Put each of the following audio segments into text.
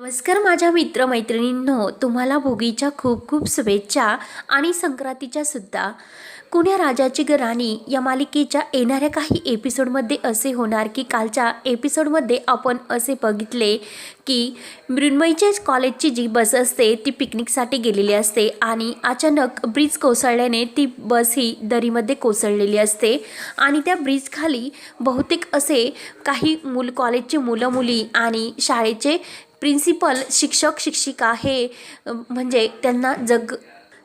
नमस्कार माझ्या मित्रमैत्रिणींनो तुम्हाला भोगीच्या खूप खूप शुभेच्छा आणि संक्रांतीच्या सुद्धा. कुण्या राजाची ग राणी या मालिकेच्या येणाऱ्या काही एपिसोडमध्ये असे होणार की कालच्या एपिसोडमध्ये आपण असे बघितले की मृण्मयीच्या कॉलेजची जी बस असते ती पिकनिकसाठी गेलेली असते आणि अचानक ब्रिज कोसळल्याने ती बस ही दरीमध्ये कोसळलेली असते आणि त्या ब्रिजखाली बहुतेक असे काही मूल कॉलेजचे मुलं मुली आणि शाळेचे प्रिन्सिपल शिक्षक शिक्षिका हे म्हणजे त्यांना जग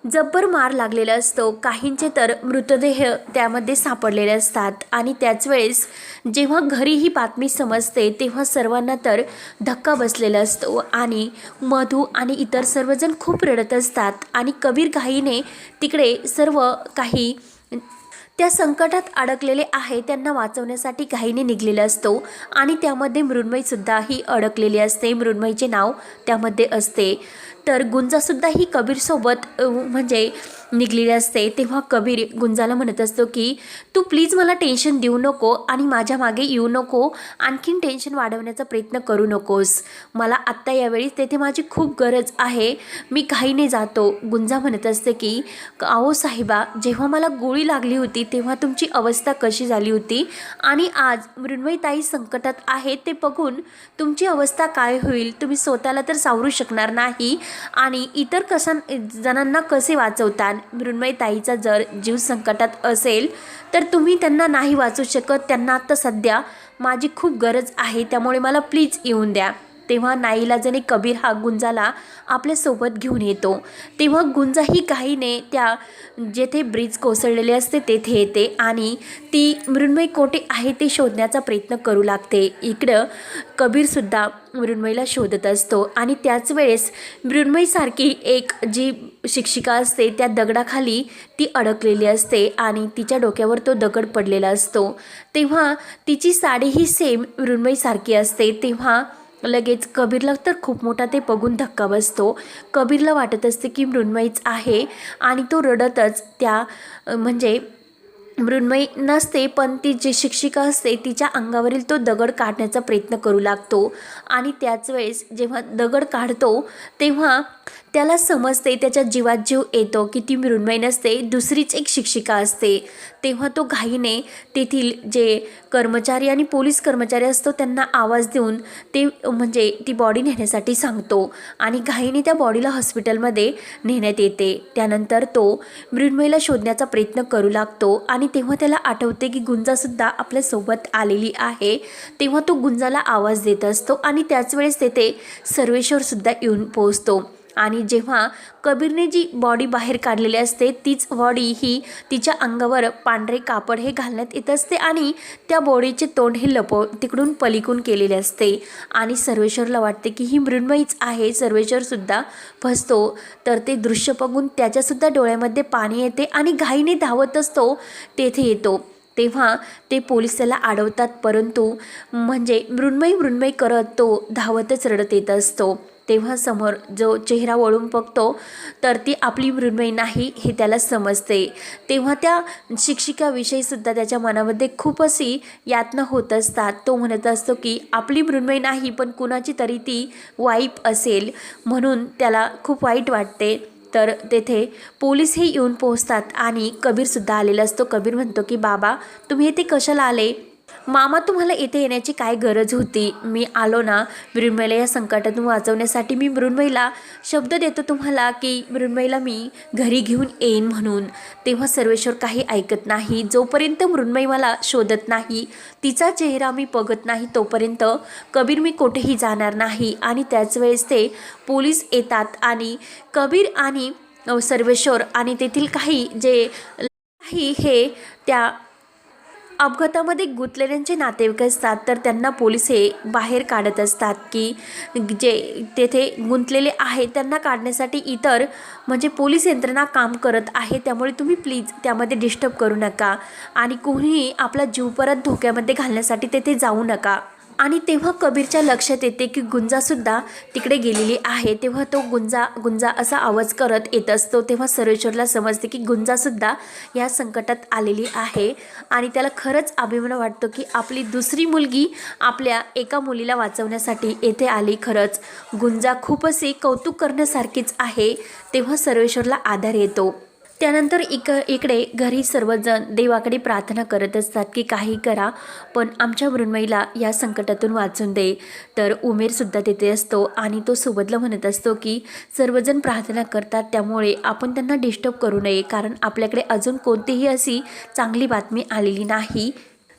जब्बर मार लागलेला असतो. काहींचे तर मृतदेह त्यामध्ये सापडलेले असतात. आणि त्याच वेळेस जेव्हा घरी ही बातमी समजते तेव्हा सर्वांना तर धक्का बसलेला असतो. आणि मधू आणि इतर सर्वजण खूप रडत असतात. आणि कबीर घाईने तिकडे सर्व काही त्या संकटात अडकलेले आहे त्यांना वाचवण्यासाठी घाईने निघलेला असतो आणि त्यामध्ये मृण्मयीसुद्धा ही अडकलेली असते. मृण्मयीचे नाव त्यामध्ये असते. तर गुंजासुद्धा ही कबीरसोबत म्हणजे निघलेली असते. तेव्हा कबीर गुंजाला म्हणत असतो की तू प्लीज मला टेन्शन देऊ नको आणि माझ्या मागे येऊ नको. आणखीन टेन्शन वाढवण्याचा प्रयत्न करू नकोस. मला आत्ता यावेळी तेथे माझी खूप गरज आहे. मी काही नाही जातो. गुंजा म्हणत असते की अहो साहेबा जेव्हा मला गोळी लागली होती तेव्हा तुमची अवस्था कशी झाली होती? आणि आज मृण्मयताई संकटात आहे ते बघून तुमची अवस्था काय होईल? तुम्ही स्वतःला तर सावरू शकणार नाही. आणि इतर कसं जणांना कसे वाचवतात? मृण्मयीताईचा जर जीव संकटात असेल तर तुम्ही त्यांना नाही वाचू शकत. त्यांना आत्ता सध्या माझी खूप गरज आहे त्यामुळे मला प्लीज येऊन द्या. तेव्हा नाईलाजाने कबीर हा गुंजाला आपल्यासोबत घेऊन येतो. तेव्हा गुंजाही काहीने त्या जेथे ब्रिज कोसळलेले असते तेथे येते आणि ती मृण्मयी कोठे आहे ते शोधण्याचा प्रयत्न करू लागते. इकडं कबीरसुद्धा मृण्मयीला शोधत असतो आणि त्याच वेळेस मृण्मयीसारखी एक जी शिक्षिका असते त्या दगडाखाली ती अडकलेली असते आणि तिच्या डोक्यावर तो दगड पडलेला असतो. तेव्हा तिची साडी ही सेम मृण्मयीसारखी असते. तेव्हा लगेच कबीरला तर खूप मोठा ते बघून धक्का बसतो. कबीरला वाटत असते की मृण्मयीच आहे आणि तो रडतच त्या म्हणजे मृण्मयी नसते पण ती जी शिक्षिका असते तिच्या अंगावरील तो दगड काढण्याचा प्रयत्न करू लागतो. आणि त्याच वेळेस जेव्हा दगड काढतो तेव्हा त्याला समजते त्याच्या जीवात जीव येतो की ती मृण्मयी नसते दुसरीच एक शिक्षिका असते. तेव्हा तो घाईने तेथील जे कर्मचारी आणि पोलीस कर्मचारी असतो त्यांना आवाज देऊन ते म्हणजे ती बॉडी नेण्यासाठी सांगतो. आणि घाईने त्या बॉडीला हॉस्पिटलमध्ये नेण्यात येते. त्यानंतर तो मृण्मयीला शोधण्याचा प्रयत्न करू लागतो आणि तेव्हा त्याला आठवते की गुंजासुद्धा आपल्यासोबत आलेली आहे. तेव्हा तो गुंजाला आवाज देत असतो आणि त्याच वेळेस तेथे सर्वेश्वरसुद्धा येऊन पोहोचतो. आणि जेव्हा कबीरने जी बॉडी बाहेर काढलेली असते तीच बॉडी ही तिच्या अंगावर पांढरे कापड हे घालण्यात येत असते आणि त्या बॉडीचे तोंड हे लपव तिकडून पलिकून केलेले असते. आणि सर्वेश्वरला वाटते की ही मृण्मयीच आहे सर्वेश्वरसुद्धा फसतो. तर ते दृश्य बघून त्याच्यासुद्धा डोळ्यामध्ये पाणी येते आणि घाईने धावत असतो तेथे येतो. तेव्हा ते पोलीस त्याला अडवतात परंतु म्हणजे मृण्मयी मृण्मयी करत तो धावतच रडत येत असतो. तेव्हा समोर जो चेहरा वळून बघतो तर ती आपली मृण्मयी नाही हे त्याला समजते. तेव्हा त्या शिक्षिकाविषयीसुद्धा त्याच्या मनामध्ये खूप अशी यातना होत असतात. तो म्हणत असतो की आपली मृण्मयी नाही पण कुणाची तरी ती वाईफ असेल. म्हणून त्याला खूप वाईट वाटते. तर तेथे पोलीसही येऊन पोहोचतात आणि कबीरसुद्धा आलेला असतो. कबीर म्हणतो की बाबा तुम्ही इथे कशाला आले? मामा तुम्हाला इथे येण्याची काय गरज होती? मी आलो ना मृण्मयला या संकटातून वाचवण्यासाठी मी मृण्मयला शब्द देतो तुम्हाला की मृण्मयला मी घरी घेऊन येईन म्हणून. तेव्हा सर्वेश्वर काही ऐकत नाही. जोपर्यंत मृण्मयी मला शोधत नाही तिचा चेहरा मी बघत नाही तोपर्यंत कबीर मी कुठेही जाणार नाही. आणि त्याच वेळेस ते पोलीस येतात आणि कबीर आणि सर्वेश्वर आणि तेथील काही जे काही हे त्या अपघातामध्ये गुंतलेल्यांचे नातेवाईक असतात तर त्यांना पोलीस हे बाहेर काढत असतात की जे तेथे गुंतलेले आहे त्यांना काढण्यासाठी इतर म्हणजे पोलीस यंत्रणा काम करत आहे त्यामुळे तुम्ही प्लीज त्यामध्ये डिस्टर्ब करू नका आणि कोणीही आपला जीव परत धोक्यामध्ये घालण्यासाठी तेथे जाऊ नका. आणि तेव्हा कबीरच्या लक्षात येते की गुंजासुद्धा तिकडे गेलेली आहे. तेव्हा तो गुंजा गुंजा असा आवाज करत येत असतो. तेव्हा सर्वेश्वरला समजते की गुंजासुद्धा या संकटात आलेली आहे. आणि त्याला खरंच अभिमान वाटतो की आपली दुसरी मुलगी आपल्या एका मुलीला वाचवण्यासाठी येथे आली. खरंच गुंजा खूप असे कौतुक करण्यासारखीच आहे. तेव्हा सर्वेश्वरला आधार येतो. त्यानंतर इक इकडे घरी सर्वजण देवाकडे प्रार्थना करत असतात की काही करा पण आमच्या मृण्मयीला या संकटातून वाचून दे. तर उमेरसुद्धा तिथे असतो आणि तो सोबतला म्हणत असतो की सर्वजण प्रार्थना करतात त्यामुळे आपण त्यांना डिस्टर्ब करू नये कारण आपल्याकडे अजून कोणतीही अशी चांगली बातमी आलेली नाही.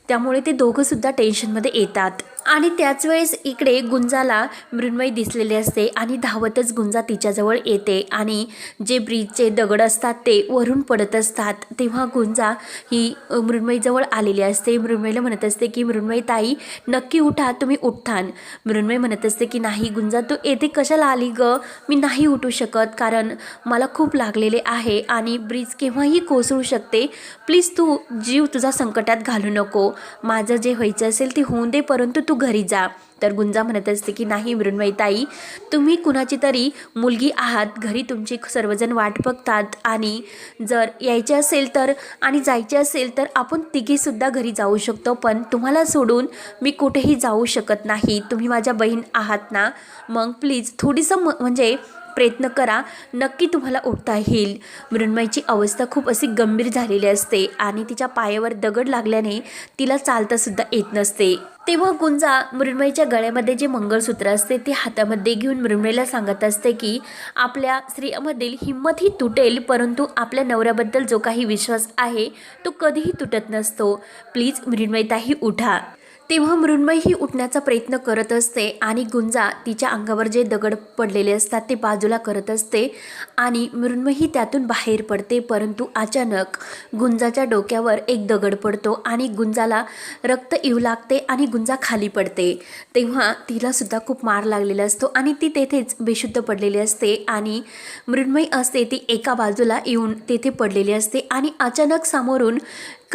त्यामुळे ते दोघंसुद्धा टेन्शनमध्ये येतात. आणि त्याच वेळेस इकडे गुंजाला मृण्मयी दिसलेले असते आणि धावतच गुंजा तिच्याजवळ येते. आणि जे ब्रिजचे दगड असतात ते वरून पडत असतात. तेव्हा गुंजा ही मृण्मयीजवळ आलेली असते. मृण्मयीला म्हणत असते की मृण्मयी ताई नक्की उठा तुम्ही उठतान मृण्मयी म्हणत असते की नाही गुंजा तू येथे कशाला आली ग? मी नाही उठू शकत कारण मला खूप लागलेले आहे आणि ब्रिज केव्हाही कोसळू शकते. प्लीज तू जीव तुझा संकटात घालू नको. माझं जे व्हायचं असेल ते होऊन दे परंतु तू घरी जा. तर गुंजा म्हणत असते की नाही मृण्मयी ताई तुम्ही कुणाची तरी मुलगी आहात. घरी तुमची सर्वजण वाट बघतात. आणि जर यायचे असेल तर आणि जायचे असेल तर आपण तिघीसुद्धा घरी जाऊ शकतो. पण तुम्हाला सोडून मी कुठेही जाऊ शकत नाही. तुम्ही माझ्या बहीण आहात ना? मग प्लीज थोडीसं म म्हणजे प्रयत्न करा. नक्की तुम्हाला उठता येईल. मृण्मयची अवस्था खूप अशी गंभीर झालेली असते आणि तिच्या पायावर दगड लागल्याने तिला चालतासुद्धा येत नसते. तेव्हा गुंजा मृण्मयीच्या गळ्यामध्ये जे मंगळसूत्र असते ते हातामध्ये घेऊन मृण्मयीला सांगत असते की आपल्या स्त्रियामधील हिंमत ही तुटेल परंतु आपल्या नवऱ्याबद्दल जो काही विश्वास आहे तो कधीही तुटत नसतो. प्लीज मृण्मयीताही उठा. तेव्हा मृण्मयी उठण्याचा प्रयत्न करत असते आणि गुंजा तिच्या अंगावर जे दगड पडलेले असतात ते बाजूला करत असते आणि मृण्मयी त्यातून बाहेर पडते परंतु अचानक गुंजाच्या डोक्यावर एक दगड पडतो आणि गुंजाला रक्त येऊ लागते आणि गुंजा खाली पडते. तेव्हा तिलासुद्धा खूप मार लागलेला असतो आणि ती तेथेच बेशुद्ध पडलेली असते आणि मृण्मयी असते ती एका बाजूला येऊन तेथे पडलेली असते आणि अचानक समोरून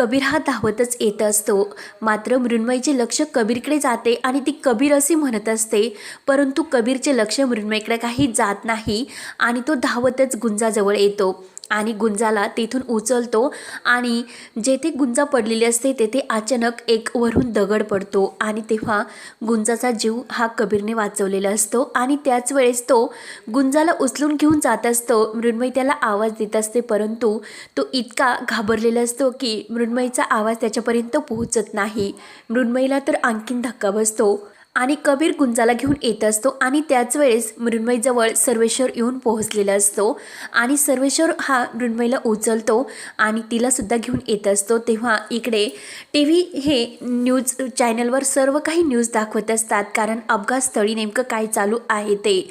कबीर हा धावतच येत असतो. मात्र मृण्मयीचे लक्ष कबीरकडे जाते आणि ती कबीर असे म्हणत असते परंतु कबीरचे लक्ष मृण्मयीकडे काही जात नाही आणि तो धावतच गुंजाजवळ येतो. आणि गुंजाला तेथून उचलतो आणि जेथे गुंजा पडलेली असते तेथे अचानक एक वरून दगड पडतो आणि तेव्हा गुंजाचा जीव हा कबीरने वाचवलेला असतो आणि त्याच वेळेस तो गुंजाला उचलून घेऊन जात असतो. मृण्मयी त्याला आवाज देत असते परंतु तो इतका घाबरलेला असतो की मृण्मयीचा आवाज त्याच्यापर्यंत पोहोचत नाही. मृण्मयीला तर आणखीन धक्का बसतो. आणि कबीर गुंजाला घेऊन येत असतो आणि त्याच वेळेस मृण्मयीजवळ सर्वेश्वर येऊन पोहोचलेला असतो. आणि सर्वेश्वर हा मृण्मयीला उचलतो आणि तिलासुद्धा घेऊन येत असतो. तेव्हा इकडे टी व्ही हे न्यूज चॅनलवर सर्व काही न्यूज दाखवत असतात. कारण अपघातस्थळी नेमकं काय चालू आहे ते.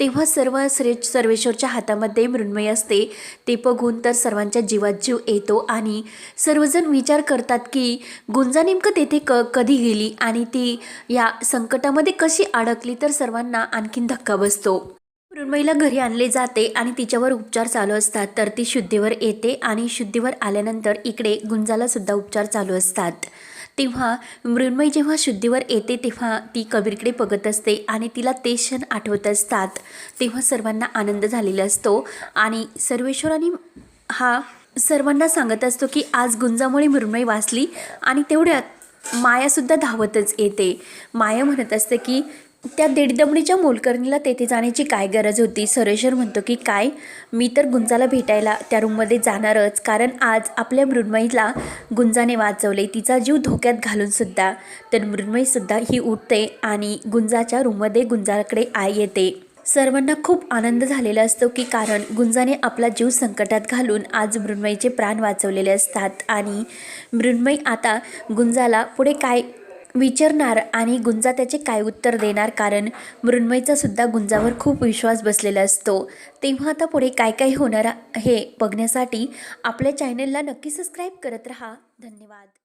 तेव्हा सर्व श्रे सर्वेश्वरच्या हातामध्ये मृण्मय असते. ते बघून तर सर्वांच्या जीवात जीव येतो आणि सर्वजण विचार करतात की गुंजा नेमकं तेथे क कधी गेली आणि ती या संकटामध्ये कशी अडकली तर सर्वांना आणखीन धक्का बसतो. मृण्मयीला घरी आणले जाते आणि तिच्यावर उपचार चालू असतात. तर ती शुद्धीवर येते आणि शुद्धीवर आल्यानंतर इकडे गुंजाला सुद्धा उपचार चालू असतात. तेव्हा मृण्मयी जेव्हा शुद्धीवर येते तेव्हा ती कबीरकडे बघत असते आणि तिला ते क्षण आठवत असतात. तेव्हा सर्वांना आनंद झालेला असतो आणि सर्वेश्वराने हा सर्वांना सांगत असतो की आज गुंजामुळे मृण्मयी वाचली आणि तेवढ्यात मायासुद्धा धावतच येते. माया म्हणत असते की त्या दीडदमडीच्या मोलकर्णीला तेथे जाण्याची काय गरज होती? सरेश्वर म्हणतो की काय? मी तर गुंजाला भेटायला त्या रूममध्ये जाणारच. कारण आज आपल्या मृण्मयीला गुंजाने वाचवले. तिचा जीव धोक्यात घालून सुद्धा. तर मृण्मयीसुद्धा ही उठते आणि गुंजाच्या रूममध्ये गुंजाकडे आई येते. सर्वांना खूप आनंद झालेला असतो की कारण गुंजाने आपला जीव संकटात घालून आज मृण्मयीचे प्राण वाचवलेले असतात. आणि मृण्मयी आता गुंजाला पुढे काय विचारणार आणि गुंजा त्याचे काय उत्तर देणार? कारण मृण्मयचा सुद्धा गुंजावर खूप विश्वास बसलेला असतो. तेव्हा आता पुढे काय काय होणार हे बघण्यासाठी आपल्या चॅनलला नक्की सबस्क्राईब करत राहा. धन्यवाद.